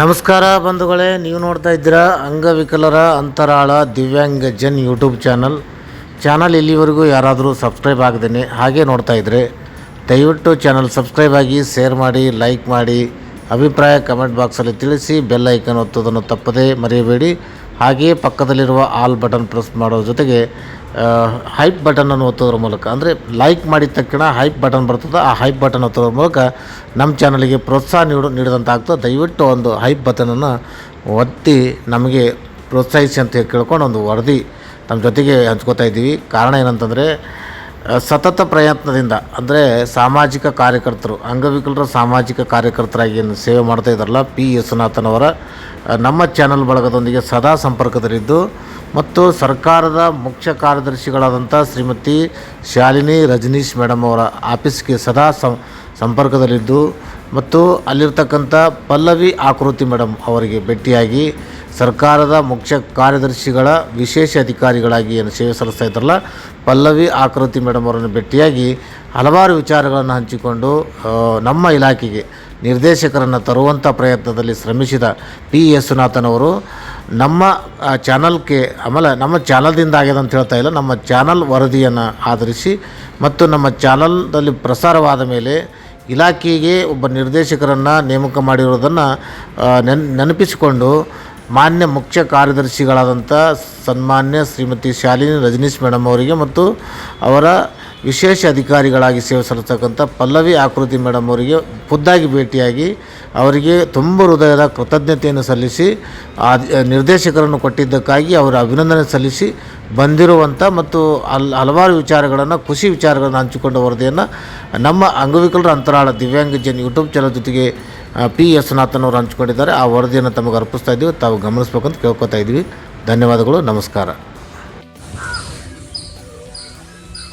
ನಮಸ್ಕಾರ ಬಂಧುಗಳೇ, ನೀವು ನೋಡ್ತಾ ಇದ್ದೀರಾ ಅಂಗವಿಕಲರ ಅಂತರಾಳ Divyang Jan YouTube channel. Channel ಇಲ್ಲಿವರೆಗೂ ಯಾರಾದರೂ ಸಬ್ಸ್ಕ್ರೈಬ್ ಆಗದೇನೆ, ಹಾಗೆ ನೋಡ್ತಾ ಇದ್ದರೆ ದಯವಿಟ್ಟು ಚಾನಲ್ ಸಬ್ಸ್ಕ್ರೈಬ್ ಆಗಿ, ಶೇರ್ ಮಾಡಿ, ಲೈಕ್ ಮಾಡಿ, ಅಭಿಪ್ರಾಯ ಕಮೆಂಟ್ ಬಾಕ್ಸಲ್ಲಿ ತಿಳಿಸಿ, ಬೆಲ್ ಐಕನ್ ಒತ್ತೋದನ್ನು ತಪ್ಪದೇ ಮರೆಯಬೇಡಿ. ಹಾಗೆಯೇ ಪಕ್ಕದಲ್ಲಿರುವ ಆಲ್ ಬಟನ್ ಪ್ರೆಸ್ ಮಾಡೋ ಜೊತೆಗೆ ಹೈಪ್ ಬಟನನ್ನು ಒತ್ತೋದ್ರ ಮೂಲಕ, ಅಂದರೆ ಲೈಕ್ ಮಾಡಿದ ತಕ್ಷಣ ಹೈಪ್ ಬಟನ್ ಬರ್ತದೆ, ಆ ಹೈಪ್ ಬಟನ್ ಒತ್ತೋದ್ರ ಮೂಲಕ ನಮ್ಮ ಚಾನಲಿಗೆ ಪ್ರೋತ್ಸಾಹ ನೀಡು ನೀಡಿದಂತ ಆಗ್ತದೆ ದಯವಿಟ್ಟು ಒಂದು ಹೈಪ್ ಬಟನನ್ನು ಒತ್ತಿ ನಮಗೆ ಪ್ರೋತ್ಸಾಹಿಸಿ ಅಂತ ಕೇಳ್ಕೊಂಡು ಒಂದು ವರದಿ ನಮ್ಮ ಜೊತೆಗೆ ಹಂಚ್ಕೋತಾ ಇದ್ದೀವಿ. ಕಾರಣ ಏನಂತಂದರೆ ಸತತ ಪ್ರಯತ್ನದಿಂದ, ಅಂದರೆ ಸಾಮಾಜಿಕ ಕಾರ್ಯಕರ್ತರು, ಅಂಗವಿಕಲರ ಸಾಮಾಜಿಕ ಕಾರ್ಯಕರ್ತರಾಗಿ ಏನು ಸೇವೆ ಮಾಡ್ತಾ ಇದ್ದಾರಲ್ಲ, ಪಿ ಯಶನಾಥನ್ ಅವರ ನಮ್ಮ ಚಾನಲ್ ಬಳಗದೊಂದಿಗೆ ಸದಾ ಸಂಪರ್ಕದಲ್ಲಿದ್ದು, ಮತ್ತು ಸರ್ಕಾರದ ಮುಖ್ಯ ಕಾರ್ಯದರ್ಶಿಗಳಾದಂಥ ಶ್ರೀಮತಿ ಶಾಲಿನಿ ರಜನೀಶ್ ಮೇಡಮ್ ಅವರ ಆಫೀಸ್ಗೆ ಸದಾ ಸಂಪರ್ಕದಲ್ಲಿದ್ದು, ಮತ್ತು ಅಲ್ಲಿರ್ತಕ್ಕಂಥ ಪಲ್ಲವಿ ಆಕೃತಿ ಮೇಡಮ್ ಅವರಿಗೆ ಭೇಟಿಯಾಗಿ ಸರ್ಕಾರದ ಮುಖ್ಯ ಕಾರ್ಯದರ್ಶಿಗಳ, ವಿಶೇಷ ಅಧಿಕಾರಿಗಳಾಗಿ ಏನು ಸೇವೆ ಸಲ್ಲಿಸ್ತಾ ಇದ್ರಲ್ಲ ಪಲ್ಲವಿ ಆಕೃತಿ ಮೇಡಮ್ ಅವರನ್ನು ಭೇಟಿಯಾಗಿ ಹಲವಾರು ವಿಚಾರಗಳನ್ನು ಹಂಚಿಕೊಂಡು ನಮ್ಮ ಇಲಾಖೆಗೆ ನಿರ್ದೇಶಕರನ್ನು ತರುವಂಥ ಪ್ರಯತ್ನದಲ್ಲಿ ಶ್ರಮಿಸಿದ ಪಿ ಎಸ್ ಅವರು, ನಮ್ಮ ಚಾನಲ್ಗೆ ಆಮೇಲೆ ನಮ್ಮ ಚಾನಲ್ದಿಂದ ಆಗ್ಯದ ಅಂತ ಹೇಳ್ತಾ ಇಲ್ಲ, ನಮ್ಮ ಚಾನಲ್ ವರದಿಯನ್ನು ಆಧರಿಸಿ ಮತ್ತು ನಮ್ಮ ಚಾನಲ್ದಲ್ಲಿ ಪ್ರಸಾರವಾದ ಮೇಲೆ ಇಲಾಖೆಗೆ ಒಬ್ಬ ನಿರ್ದೇಶಕರನ್ನು ನೇಮಕ ಮಾಡಿರೋದನ್ನು ನೆನ್, ನೆನಪಿಸಿಕೊಂಡು ಮಾನ್ಯ ಮುಖ್ಯ ಕಾರ್ಯದರ್ಶಿಗಳಾದಂಥ ಸನ್ಮಾನ್ಯ ಶ್ರೀಮತಿ ಶಾಲಿನಿ ರಜನೀಶ್ ಮೇಡಮ್ ಅವರಿಗೆ ಮತ್ತು ಅವರ ವಿಶೇಷ ಅಧಿಕಾರಿಗಳಾಗಿ ಸೇವೆ ಸಲ್ಲಿಸ್ತಕ್ಕಂಥ ಪಲ್ಲವಿ ಆಕೃತಿ ಮೇಡಮ್ ಅವರಿಗೆ ಖುದ್ದಾಗಿ ಭೇಟಿಯಾಗಿ ಅವರಿಗೆ ತುಂಬ ಹೃದಯದ ಕೃತಜ್ಞತೆಯನ್ನು ಸಲ್ಲಿಸಿ, ಆ ನಿರ್ದೇಶಕರನ್ನು ಕೊಟ್ಟಿದ್ದಕ್ಕಾಗಿ ಅವರ ಅಭಿನಂದನೆ ಸಲ್ಲಿಸಿ ಬಂದಿರುವಂಥ ಮತ್ತು ಅಲ್ಲಿ ಹಲವಾರು ವಿಚಾರಗಳನ್ನು, ಖುಷಿ ವಿಚಾರಗಳನ್ನು ಹಂಚಿಕೊಂಡ ವರದಿಯನ್ನು ನಮ್ಮ ಅಂಗವಿಕಲರ ಅಂತರಾಳ ದಿವ್ಯಾಂಗ ಜನ್ ಯೂಟ್ಯೂಬ್ ಚಾನಲ್ ಜೊತೆಗೆ ಪಿ ಎಸ್ ನಾಥನವರು ಹಂಚಿಕೊಂಡಿದ್ದಾರೆ. ಆ ವರದಿಯನ್ನು ತಮಗೆ ಅರ್ಪಿಸ್ತಾ ಇದ್ದೀವಿ. ತಾವು ಗಮನಿಸ್ಬೇಕಂತ ಕೇಳ್ಕೊತಾ ಇದ್ದೀವಿ. ಧನ್ಯವಾದಗಳು. ನಮಸ್ಕಾರ.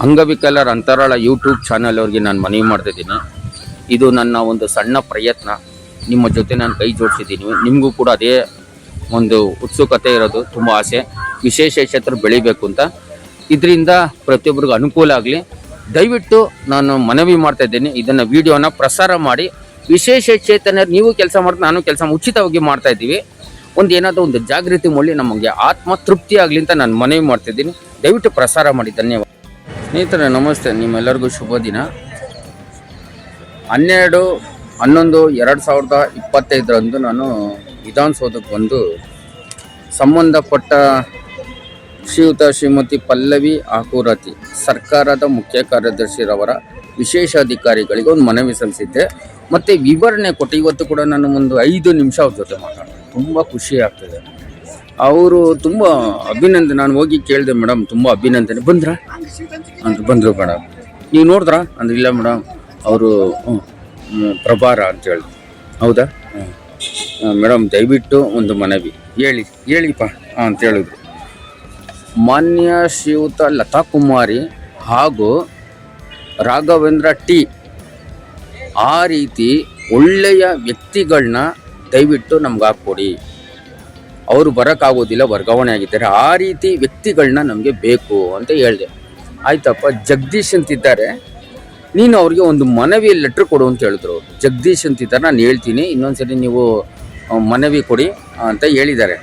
ಅಂಗವಿಕಲರ ಅಂತರಾಳ ಯೂಟ್ಯೂಬ್ ಚಾನಲ್ ಅವರಿಗೆ ನಾನು ಮನವಿ ಮಾಡ್ತಿದ್ದೀನಿ. ಇದು ನನ್ನ ಒಂದು ಸಣ್ಣ ಪ್ರಯತ್ನ. ನಿಮ್ಮ ಜೊತೆ ನಾನು ಕೈ ಜೋಡಿಸಿದ್ದೀನಿ. ನಿಮಗೂ ಕೂಡ ಅದೇ ಒಂದು ಉತ್ಸುಕತೆ ಇರೋದು. ತುಂಬ ಆಸೆ. ವಿಶೇಷ ಕ್ಷೇತ್ರ ಬೆಳಿಬೇಕು ಅಂತ. ಇದರಿಂದ ಪ್ರತಿಯೊಬ್ಬರಿಗೂ ಅನುಕೂಲ ಆಗಲಿ. ದಯವಿಟ್ಟು ನಾನು ಮನವಿ ಮಾಡ್ತಾ ಇದ್ದೀನಿ. ಇದನ್ನು ವಿಡಿಯೋನ ಪ್ರಸಾರ ಮಾಡಿ ವಿಶೇಷ ಚೇತನ, ನೀವು ಕೆಲಸ ಮಾಡಿ ನಾನು ಕೆಲಸ ಉಚಿತವಾಗಿ ಮಾಡ್ತಾ ಇದ್ದೀವಿ. ಒಂದು ಏನಾದರೂ ಒಂದು ಜಾಗೃತಿ ಮೂಡಿ ನಮಗೆ ಆತ್ಮ ತೃಪ್ತಿ ಆಗಲಿ ಅಂತ ನಾನು ಮನವಿ ಮಾಡ್ತಿದ್ದೀನಿ ದಯವಿಟ್ಟು ಪ್ರಸಾರ ಮಾಡಿ, ಧನ್ಯವಾದ. ಸ್ನೇಹಿತರೆ, ನಮಸ್ತೆ. ನಿಮ್ಮೆಲ್ಲರಿಗೂ ಶುಭ ದಿನ. ಹನ್ನೆರಡು, ಹನ್ನೊಂದು, ಎರಡು ಸಾವಿರದ ಇಪ್ಪತ್ತೈದರಂದು ನಾನು ವಿಧಾನಸೌಧಕ್ಕೆ ಬಂದು ಸಂಬಂಧಪಟ್ಟ ಶ್ರೀಯುತ ಶ್ರೀಮತಿ ಪಲ್ಲವಿ ಆಕೂರತಿ ಸರ್ಕಾರದ ಮುಖ್ಯ ಕಾರ್ಯದರ್ಶಿರವರ ವಿಶೇಷ ಅಧಿಕಾರಿಗಳಿಗೆ ಒಂದು ಮನವಿ ಸಲ್ಲಿಸಿದ್ದೆ. ಮತ್ತು ವಿವರಣೆ ಕೊಟ್ಟು ಇವತ್ತು ಕೂಡ ನಾನು ಒಂದು ಐದು ನಿಮಿಷ ಅವ್ರ ಜೊತೆ ಮಾತಾಡಿದೆ ತುಂಬ ಖುಷಿ ಆಗ್ತದೆ. ಅವರು ತುಂಬ ಅಭಿನಂದನೆ. ನಾನು ಹೋಗಿ ಕೇಳಿದೆ, ಮೇಡಮ್, ತುಂಬ ಅಭಿನಂದನೆ. ಬಂದ್ರ? ಅಂತ ಬಂದರು ಮೇಡಮ್. ನೀವು ನೋಡಿದ್ರಾ? ಅಂದ್ರೆ, ಇಲ್ಲ ಮೇಡಮ್, ಅವರು ಪ್ರಭಾರ ಅಂತ ಹೇಳಿದ್ರು. ಹೌದಾ? ಮೇಡಮ್, ದಯವಿಟ್ಟು ಒಂದು ಮನವಿ. ಹೇಳಿ, ಹೇಳಿಪ್ಪ ಅಂತ ಹೇಳಿದ್ರು. ಮಾನ್ಯ ಶ್ರೀಯುತ ಲತಾ ಕುಮಾರಿ ಹಾಗೂ ರಾಘವೇಂದ್ರ ಟಿ. ಆ ರೀತಿ ಒಳ್ಳೆಯ ವ್ಯಕ್ತಿಗಳನ್ನ ದಯವಿಟ್ಟು ನಮ್ಗೆ ಹಾಕ್ಕೊಡಿ. ಅವರು ಬರೋಕ್ಕಾಗೋದಿಲ್ಲ, ವರ್ಗಾವಣೆ ಆಗಿದ್ದಾರೆ. ಆ ರೀತಿ ವ್ಯಕ್ತಿಗಳನ್ನ ನಮಗೆ ಬೇಕು ಅಂತ ಹೇಳಿದೆ. ಆಯ್ತಪ್ಪ, ಜಗದೀಶ್ ಅಂತಿದ್ದಾರೆ ನೀನು ಅವ್ರಿಗೆ ಒಂದು ಮನವಿ ಲೆಟ್ರ್ ಕೊಡು ಅಂತ ಹೇಳಿದ್ರು. ಜಗದೀಶ್ ಅಂತಿದ್ದಾರೆ ನಾನು ಹೇಳ್ತೀನಿ. ಇನ್ನೊಂದ್ಸರಿ ನೀವು ಮನವಿ ಕೊಡಿ ಅಂತ ಹೇಳಿದ್ದಾರೆ.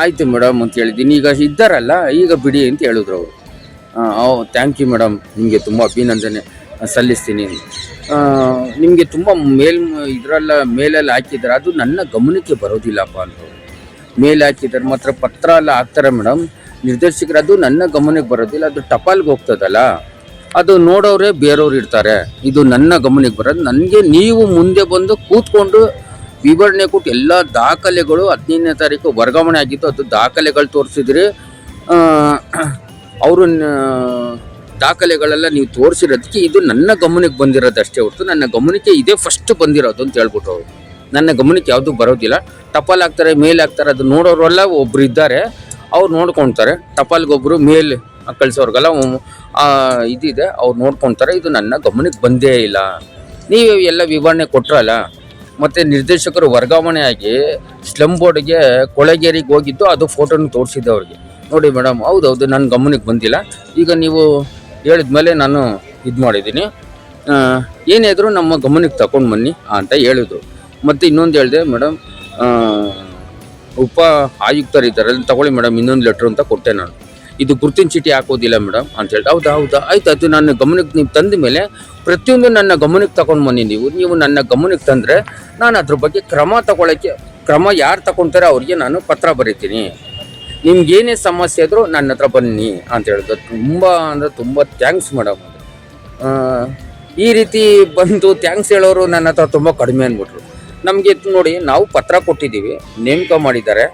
ಆಯಿತು ಮೇಡಮ್ ಅಂತ ಹೇಳಿದ್ದೀನಿ. ಈಗ ಇದ್ದಾರಲ್ಲ, ಈಗ ಬಿಡಿ ಅಂತ ಹೇಳಿದ್ರು ಅವರು. ಥ್ಯಾಂಕ್ ಯು ಮೇಡಮ್ ನಿಮಗೆ ತುಂಬ ಅಭಿನಂದನೆ. ಸಲ್ಲಿಸ್ತೀನಿ. ನಿಮಗೆ ತುಂಬ ಮೇಲ್, ಇದರಲ್ಲ ಮೇಲೆಲ್ಲ ಹಾಕಿದ್ದಾರೆ ಅದು ನನ್ನ ಗಮನಕ್ಕೆ ಬರೋದಿಲ್ಲಪ್ಪ ಅಂತ. ಮೇಲೆ ಹಾಕಿದ್ದಾರೆ ಮಾತ್ರ ಪತ್ರ ಎಲ್ಲ ಹಾಕ್ತಾರೆ ಮೇಡಮ್ ನಿರ್ದೇಶಕರು ಅದು ನನ್ನ ಗಮನಕ್ಕೆ ಬರೋದಿಲ್ಲ. ಅದು ಟಪಾಲ್ಗೆ ಹೋಗ್ತದಲ್ಲ. ಅದು ನೋಡೋರೇ ಬೇರೆಯವ್ರು ಇರ್ತಾರೆ. ಇದು ನನ್ನ ಗಮನಕ್ಕೆ ಬರೋದು. ನನಗೆ ನೀವು ಮುಂದೆ ಬಂದು ಕೂತ್ಕೊಂಡು ವಿವರಣೆ ಕೊಟ್ಟು ಎಲ್ಲ ದಾಖಲೆಗಳು ಹದಿನೈದನೇ ತಾರೀಕು ವರ್ಗಾವಣೆ ಆಗಿತ್ತು. ಅದು ದಾಖಲೆಗಳು ತೋರಿಸಿದ್ರಿ. ಅವರು ದಾಖಲೆಗಳೆಲ್ಲ ನೀವು ತೋರಿಸಿರೋದಕ್ಕೆ ಇದು ನನ್ನ ಗಮನಕ್ಕೆ ಬಂದಿರೋದು ಅಷ್ಟೇ ಹೊರತು ನನ್ನ ಗಮನಕ್ಕೆ ಇದೇ ಫಸ್ಟ್ ಬಂದಿರೋದು ಅಂತ ಹೇಳ್ಬಿಟ್ಟು ಅವರು. ನನ್ನ ಗಮನಕ್ಕೆ ಯಾವುದು ಬರೋದಿಲ್ಲ. ಟಪಾಲ್ ಹಾಕ್ತಾರೆ, ಮೇಲ್ ಹಾಕ್ತಾರೆ, ಅದು ನೋಡೋರೆಲ್ಲ ಒಬ್ರು ಇದ್ದಾರೆ. ಅವ್ರು ನೋಡ್ಕೊತಾರೆ ಟಪಾಲ್ಗೊಬ್ಬರು ಮೇಲ್ ಕಳಿಸೋರ್ಗೆಲ್ಲ ಇದಿದೆ. ಅವ್ರು ನೋಡ್ಕೊತಾರೆ ಇದು ನನ್ನ ಗಮನಕ್ಕೆ ಬಂದೇ ಇಲ್ಲ. ನೀವು ಎಲ್ಲ ವಿವರಣೆ ಕೊಟ್ಟರಲ್ಲ ಮತ್ತು ನಿರ್ದೇಶಕರು ವರ್ಗಾವಣೆ ಆಗಿ ಸ್ಲಮ್ ಬೋರ್ಡ್ಗೆ ಕೊಳಗೇರಿಗೆ ಹೋಗಿದ್ದು ಅದು ಫೋಟೋನ ತೋರಿಸಿದ್ದೆ ಅವ್ರಿಗೆ. ನೋಡಿ ಮೇಡಮ್ ಹೌದೌದು ನನ್ನ ಗಮನಕ್ಕೆ ಬಂದಿಲ್ಲ. ಈಗ ನೀವು ಹೇಳಿದ ಮೇಲೆ ನಾನು ಇದು ಮಾಡಿದ್ದೀನಿ. ಏನೇ ನಮ್ಮ ಗಮನಕ್ಕೆ ತಗೊಂಡು ಬನ್ನಿ ಅಂತ ಹೇಳಿದ್ರು. ಮತ್ತು ಇನ್ನೊಂದು ಹೇಳಿದೆ, ಮೇಡಮ್ ಉಪ ಆಯುಕ್ತರಿದ್ದಾರೆ ಅಲ್ಲಿ ತಗೊಳ್ಳಿ ಮೇಡಮ್, ಇನ್ನೊಂದು ಲೆಟ್ರ್ ಅಂತ ಕೊಟ್ಟೆ ನಾನು. ಇದು ಗುರುತಿನ ಚೀಟಿ ಹಾಕೋದಿಲ್ಲ ಮೇಡಮ್ ಅಂತ ಹೇಳಿ ಹೌದಾ ಹೌದಾ, ಆಯ್ತು ಅದು ನನ್ನ ಗಮನಕ್ಕೆ ನೀವು ತಂದ ಮೇಲೆ ಪ್ರತಿಯೊಂದು ನನ್ನ ಗಮನಕ್ಕೆ ತಗೊಂಡು ಬನ್ನಿ ನೀವು. ನೀವು ನನ್ನ ಗಮನಕ್ಕೆ ತಂದರೆ ನಾನು ಅದ್ರ ಬಗ್ಗೆ ಕ್ರಮ ತಗೊಳ್ಳೋಕ್ಕೆ ಕ್ರಮ ಯಾರು ತಗೊಳ್ತಾರೆ ಅವರಿಗೆ ನಾನು ಪತ್ರ ಬರೀತೀನಿ. ನಿಮ್ಗೇನೇ ಸಮಸ್ಯೆ ಆದರೂ ನನ್ನ ಹತ್ರ ಬನ್ನಿ ಅಂತ ಹೇಳಿದ್ರು. ತುಂಬ ಅಂದರೆ ತುಂಬ ಥ್ಯಾಂಕ್ಸ್ ಮೇಡಮ್ ಈ ರೀತಿ ಬಂದು ಥ್ಯಾಂಕ್ಸ್ ಹೇಳೋರು ನನ್ನ ಹತ್ರ ತುಂಬ ಕಡಿಮೆ ಅಂದ್ಬಿಟ್ರು ನಮಗೆ ನೋಡಿ, ನಾವು ಪತ್ರ ಕೊಟ್ಟಿದ್ದೀವಿ ನೇಮಕ ಮಾಡಿದ್ದಾರೆ.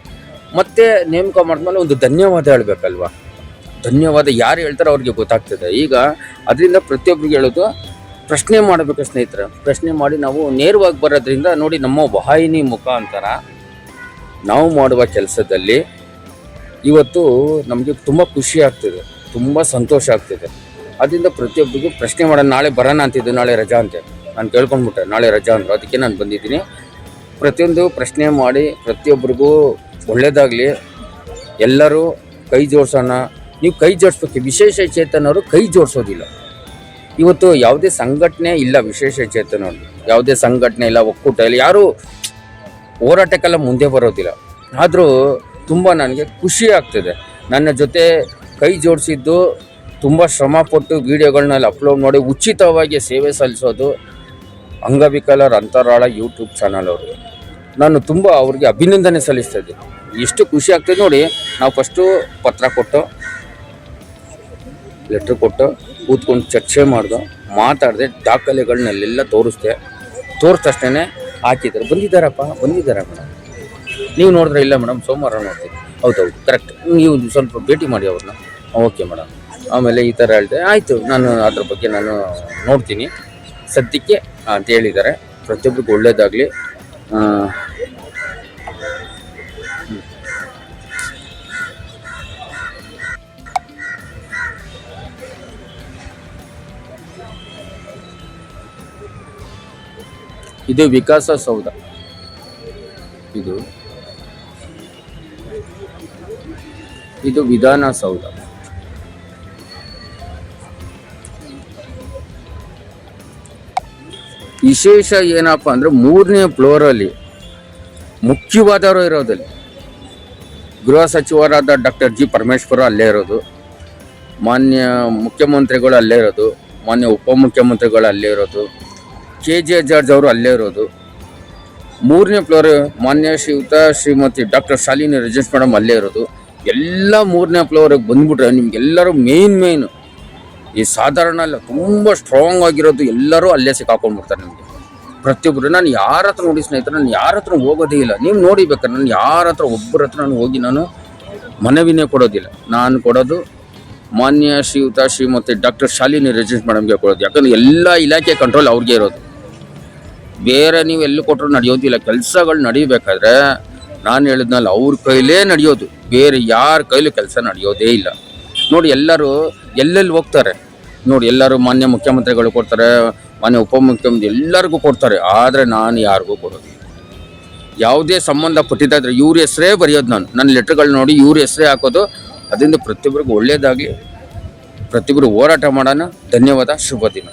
ಮತ್ತೆ ನೇಮಕ ಮಾಡಿದ್ಮೇಲೆ ಒಂದು ಧನ್ಯವಾದ ಹೇಳಬೇಕಲ್ವಾ? ಧನ್ಯವಾದ ಯಾರು ಹೇಳ್ತಾರೋ ಅವ್ರಿಗೆ ಗೊತ್ತಾಗ್ತದೆ. ಈಗ ಅದರಿಂದ ಪ್ರತಿಯೊಬ್ಬರಿಗೆ ಹೇಳೋದು, ಪ್ರಶ್ನೆ ಮಾಡಬೇಕು ಸ್ನೇಹಿತರೆ. ಪ್ರಶ್ನೆ ಮಾಡಿ ನಾವು ನೇರವಾಗಿ ಬರೋದ್ರಿಂದ ನೋಡಿ ನಮ್ಮ ವಾಹಿನಿ ಮುಖಾಂತರ ನಾವು ಮಾಡುವ ಕೆಲಸದಲ್ಲಿ ಇವತ್ತು ನಮಗೆ ತುಂಬ ಖುಷಿ ಆಗ್ತಿದೆ, ತುಂಬ ಸಂತೋಷ ಆಗ್ತಿದೆ. ಅದರಿಂದ ಪ್ರತಿಯೊಬ್ಬರಿಗೂ ಪ್ರಶ್ನೆ ಮಾಡೋಣ, ನಾಳೆ ಬರೋಣ ಅಂತಿದ್ದು, ನಾಳೆ ರಜಾ ಅಂತೆ. ನಾನು ಕೇಳ್ಕೊಂಡ್ಬಿಟ್ಟೆ, ನಾಳೆ ರಜಾ ಅಂದರು, ಅದಕ್ಕೆ ನಾನು ಬಂದಿದ್ದೀನಿ. ಪ್ರತಿಯೊಂದು ಪ್ರಶ್ನೆ ಮಾಡಿ, ಪ್ರತಿಯೊಬ್ಬರಿಗೂ ಒಳ್ಳೆಯದಾಗಲಿ ಎಲ್ಲರೂ ಕೈ ಜೋಡಿಸೋಣ. ನೀವು ಕೈ ಜೋಡಿಸ್ಬೇಕು, ವಿಶೇಷ ಚೇತನವರು ಕೈ ಜೋಡಿಸೋದಿಲ್ಲ. ಇವತ್ತು ಯಾವುದೇ ಸಂಘಟನೆ ಇಲ್ಲ ವಿಶೇಷ ಚೇತನವರು ಯಾವುದೇ ಸಂಘಟನೆ ಇಲ್ಲ, ಒಕ್ಕೂಟ ಇಲ್ಲ, ಯಾರೂ ಹೋರಾಟಕ್ಕೆಲ್ಲ ಮುಂದೆ ಬರೋದಿಲ್ಲ. ಆದರೂ ತುಂಬ ನನಗೆ ಖುಷಿ ಆಗ್ತಿದೆ. ನನ್ನ ಜೊತೆ ಕೈ ಜೋಡಿಸಿದ್ದು ತುಂಬ ಶ್ರಮಪಟ್ಟು ವೀಡಿಯೋಗಳನ್ನೆಲ್ಲ ಅಪ್ಲೋಡ್ ಮಾಡಿ ಉಚಿತವಾಗಿ ಸೇವೆ ಸಲ್ಲಿಸೋದು ಅಂಗವಿಕಲರ ಅಂತರಾಳ ಯೂಟ್ಯೂಬ್ ಚಾನಲ್ ಅವರು. ನಾನು ತುಂಬ ಅವ್ರಿಗೆ ಅಭಿನಂದನೆ ಸಲ್ಲಿಸ್ತಾ ಇದ್ದೀನಿ ಎಷ್ಟು ಖುಷಿ ಆಗ್ತದೆ ನೋಡಿ, ನಾವು ಫಸ್ಟು ಪತ್ರ ಕೊಟ್ಟು ಲೆಟ್ರ್ ಕೊಟ್ಟು ಕೂತ್ಕೊಂಡು ಚರ್ಚೆ ಮಾಡಿದೆ, ಮಾತಾಡಿದೆ, ದಾಖಲೆಗಳನ್ನೆಲ್ಲ ತೋರಿಸ್ದೆ. ತೋರಿದ ತಕ್ಷಣ ಹಾಕಿದ್ರು. ಬಂದಿದ್ದಾರಪ್ಪ ಬಂದಿದ್ದಾರೆ ಮೇಡಮ್ ನೀವು ನೋಡಿದ್ರೆ ಇಲ್ಲ ಮೇಡಮ್, ಸೋಮವಾರ ನೋಡ್ತೀವಿ ಹೌದೌದು ಕರೆಕ್ಟ್ ನೀವು ಸ್ವಲ್ಪ ಭೇಟಿ ಮಾಡಿ ಅವ್ರನ್ನ. Okay madam. ಆಮೇಲೆ ಈ ಥರ ಹೇಳಿದೆ, ಆಯಿತು, ನಾನು ಅದ್ರ ಬಗ್ಗೆ ನಾನು ನೋಡ್ತೀನಿ. ಸದ್ಯಕ್ಕೆ ಅಂತ ಹೇಳಿದ್ದಾರೆ. ಪ್ರತಿಯೊಬ್ಬರಿಗೂ ಒಳ್ಳೇದಾಗಲಿ. ಇದು ವಿಕಾಸ ಸೌಧ. ಇದು ವಿಧಾನಸೌಧ ವಿಶೇಷ ಏನಪ್ಪ ಅಂದ್ರೆ ಮೂರನೇ ಫ್ಲೋರಲ್ಲಿ ಮುಖ್ಯವಾದವರು ಇರೋದಲ್ಲಿ ಗೃಹ ಸಚಿವರಾದ ಡಾಕ್ಟರ್ ಜಿ ಪರಮೇಶ್ವರ ಅಲ್ಲೇ ಇರೋದು, ಮಾನ್ಯ ಮುಖ್ಯಮಂತ್ರಿಗಳು ಅಲ್ಲೇ ಇರೋದು, ಮಾನ್ಯ ಉಪಮುಖ್ಯಮಂತ್ರಿಗಳು ಅಲ್ಲೇ ಇರೋದು ಕೆ ಜೆ ಜಾರ್ಜ್ ಅವರು ಅಲ್ಲೇ ಇರೋದು. ಮೂರನೇ ಫ್ಲೋರ್ ಮಾನ್ಯ ಶ್ರೀಯುತ ಶ್ರೀಮತಿ ಡಾಕ್ಟರ್ ಶಾಲಿನಿ ರಜೇಶ್ ಮೇಡಮ್ ಅಲ್ಲೇ ಇರೋದು. ಎಲ್ಲ ಮೂರನೇ ಫ್ಲೋರಿಗೆ ಬಂದ್ಬಿಟ್ರೆ ನಿಮ್ಗೆಲ್ಲರೂ ಮೇಯ್ನ್ ಮೇಯ್ನು ಈ ಸಾಧಾರಣ ಅಲ್ಲ ತುಂಬ ಸ್ಟ್ರಾಂಗ್ ಆಗಿರೋದು ಎಲ್ಲರೂ ಅಲ್ಲೇ ಸಿಕ್ಕಾಕೊಂಡ್ಬಿಡ್ತಾರೆ ನಿಮಗೆ. ಪ್ರತಿಯೊಬ್ಬರು ನಾನು ಯಾರ ಹತ್ರ ನೋಡಿ ಸ್ನೇಹಿತರೆ, ನಾನು ಯಾರ ಹತ್ರ ಹೋಗೋದೇ ಇಲ್ಲ. ನೀವು ನೋಡಿಬೇಕಾರೆ ನಾನು ಯಾರ ಹತ್ರ ಒಬ್ಬರ ಹತ್ರ ನಾನು ಹೋಗಿ ನಾನು ಮನವಿನೇ ಕೊಡೋದಿಲ್ಲ. ನಾನು ಕೊಡೋದು ಮಾನ್ಯ ಶ್ರೀಯುತ ಮತ್ತು ಡಾಕ್ಟರ್ ಶಾಲಿನಿ ರಜೇಶ್ ಮೇಡಮ್ಗೆ ಕೊಡೋದು. ಯಾಕಂದ್ರೆ ಎಲ್ಲ ಇಲಾಖೆ ಕಂಟ್ರೋಲ್ ಅವ್ರಿಗೆ ಇರೋದು. ಬೇರೆ ನೀವು ಎಲ್ಲಿ ಕೊಟ್ಟರು ನಡೆಯೋದಿಲ್ಲ. ಕೆಲಸಗಳು ನಡಿಬೇಕಾದ್ರೆ ನಾನು ಹೇಳಿದ್ನಲ್ಲ, ಅವ್ರ ಕೈಲೇ ನಡೆಯೋದು. ಬೇರೆ ಯಾರ ಕೈಲೂ ಕೆಲಸ ನಡೆಯೋದೇ ಇಲ್ಲ. ನೋಡಿ, ಎಲ್ಲರೂ ಎಲ್ಲೆಲ್ಲಿ ಹೋಗ್ತಾರೆ? ನೋಡಿ, ಎಲ್ಲರೂ ಮಾನ್ಯ ಮುಖ್ಯಮಂತ್ರಿಗಳು ಕೊಡ್ತಾರೆ, ಮಾನ್ಯ ಉಪಮುಖ್ಯಮಂತ್ರಿ ಎಲ್ಲರಿಗೂ ಕೊಡ್ತಾರೆ, ಆದರೆ ನಾನು ಯಾರಿಗೂ ಕೊಡೋದಿಲ್ಲ. ಯಾವುದೇ ಸಂಬಂಧಪಟ್ಟಿದ್ದಾದ್ರೆ ಇವ್ರ ಹೆಸರೇ ಬರೆಯೋದು ನಾನು. ನನ್ನ ಲೆಟ್ರ್ಗಳು ನೋಡಿ ಇವ್ರ ಹೆಸರೇ ಹಾಕೋದು, ಅದರಿಂದ ಪ್ರತಿಯೊಬ್ಬರಿಗೂ ಒಳ್ಳೆಯದಾಗಲಿ ಪ್ರತಿಯೊಬ್ಬರು ಹೋರಾಟ ಮಾಡೋಣ. ಧನ್ಯವಾದ, ಶುಭ ದಿನ.